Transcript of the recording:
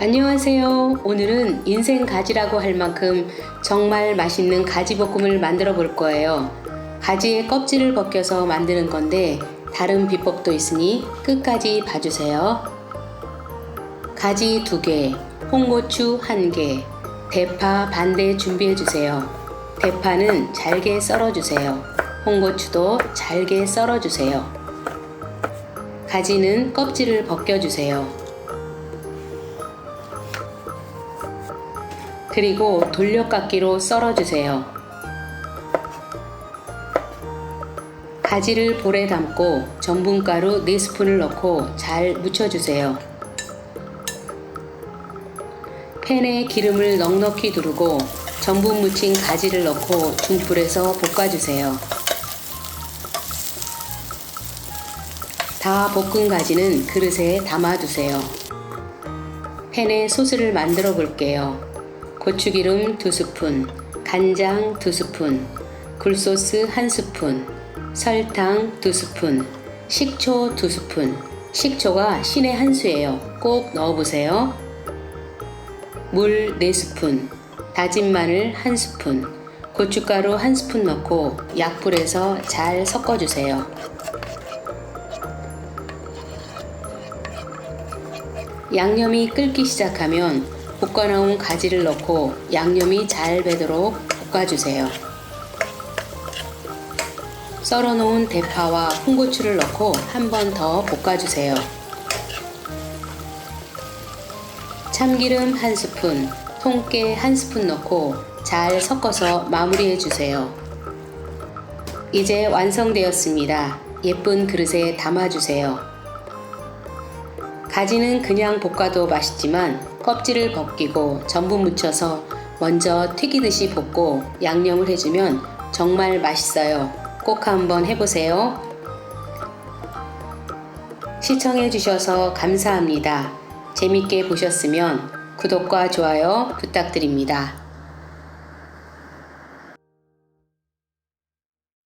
안녕하세요. 오늘은 인생 가지라고 할 만큼 정말 맛있는 가지볶음을 만들어 볼 거예요. 가지의 껍질을 벗겨서 만드는 건데 다른 비법도 있으니 끝까지 봐주세요. 가지 2개, 홍고추 1개, 대파 반대 준비해 주세요. 대파는 잘게 썰어 주세요. 홍고추도 잘게 썰어 주세요. 가지는 껍질을 벗겨 주세요. 그리고 돌려깎기로 썰어주세요. 가지를 볼에 담고 전분가루 4스푼을 넣고 잘 묻혀주세요. 팬에 기름을 넉넉히 두르고 전분 묻힌 가지를 넣고 중불에서 볶아주세요. 다 볶은 가지는 그릇에 담아두세요. 팬에 소스를 만들어 볼게요. 고추기름 2스푼, 간장 2스푼, 굴소스 1스푼, 설탕 2스푼, 식초 2스푼. 식초가 신의 한 수예요. 꼭 넣어보세요. 물 4스푼, 다진 마늘 1스푼, 고춧가루 1스푼 넣고 약불에서 잘 섞어주세요. 양념이 끓기 시작하면 볶아놓은 가지를 넣고 양념이 잘 배도록 볶아주세요. 썰어놓은 대파와 홍고추를 넣고 한 번 더 볶아주세요. 참기름 한 스푼, 통깨 한 스푼 넣고 잘 섞어서 마무리해주세요. 이제 완성되었습니다. 예쁜 그릇에 담아주세요. 가지는 그냥 볶아도 맛있지만 껍질을 벗기고 전분 묻혀서 먼저 튀기듯이 볶고 양념을 해주면 정말 맛있어요. 꼭 한번 해보세요. 시청해주셔서 감사합니다. 재밌게 보셨으면 구독과 좋아요 부탁드립니다.